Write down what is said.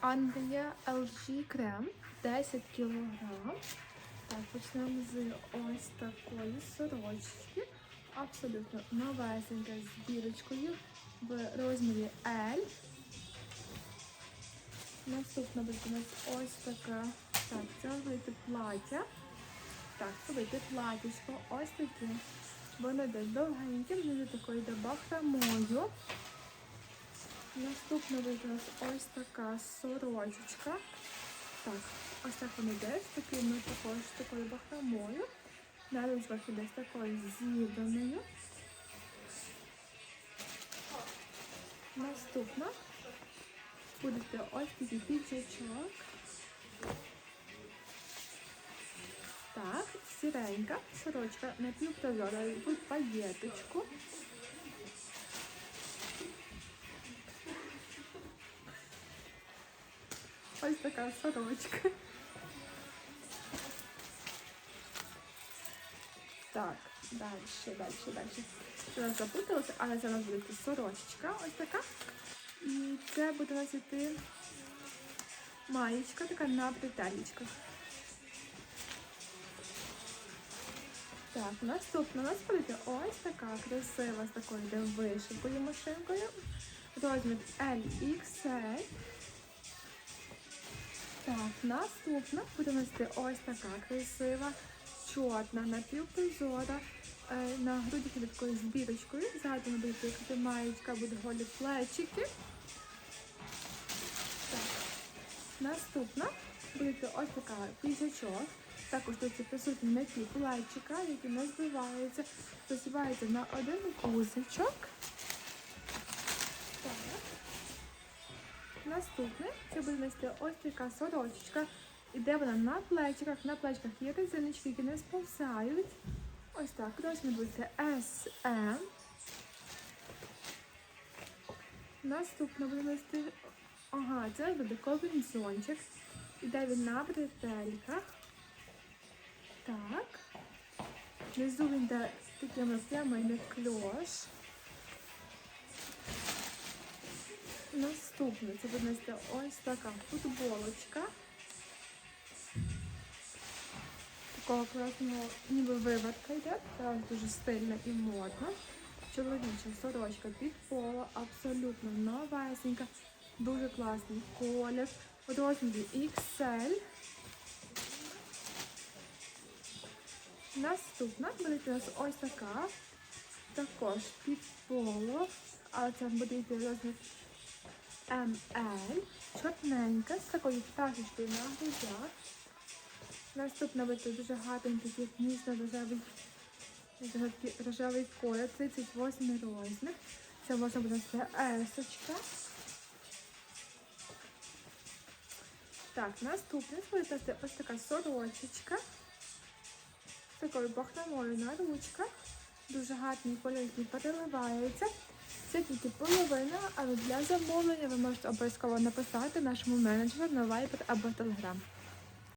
Англія LG крем 10 кг. Так, почнемо з ось такої сорочки. Абсолютно новесенька з бірочкою в розмірі L. Наступна буде у нас ось така. Так, це буде плаття. Так, це буде платічко. Ось таке. Воно йде довгеньке, буде такою йде бахромою. Наступна у нас ось така сорочечка. Так, ось так вона йде з такими також з такою бахромою. Зверху йде з такою зібраною. Наступна буде ось такий піджачок. Так, сіренька сорочка напівпрозора паєточку. Ось така сорочка. Так, далі, далі, далі. Це нас запуталося, але це у нас буде сорочечка ось така. І це буде носити маєчка така на бретелечках. Так, наступна у нас буде ось така красива з такою де вишивкою машинкою. Розмір LXL. Так, наступна буде носити ось така красива, чорна, напівпрозора. Е, На груді такою збірочкою. Ззаду буде якати маєчка, буде голі плечики. Так. Наступна буде ось така пізячок. Також тут присутні на ті плечика, які не збиваються. Засівається на один кусочок. Так. Наступне це буде нести ось така сорочечка. Іде вона на плечиках. На плечиках є резиночки, які не сповзають. Ось так. Розмір буде SM. Наступне буде нести. Ага, це буде комбінзончик. Іде він на бретельках. Так. Внизу він йде з такими прямими кльош. Наступне це буде ось така футболочка. Такого класного ніби виводка йде, так дуже стильна і модна. Чоловіча сорочка під поло, абсолютно новесенька, дуже класний колір. У розмірі XL. Наступна буде у нас ось така. Також під поло, але це буде йти розмір ML, чорненька, з такою пташечкою на грудях. Наступна буде дуже гарний такий ніжно-рожевий рожевий колір, 38 розмір. Це можна буде есочка. Так, наступне буде ось така сорочечка. З такою бахромою на ручках. Дуже гарний кольор, який переливається. Це тільки половина, але для замовлення ви можете обов'язково написати нашому менеджеру на Viber або Telegram.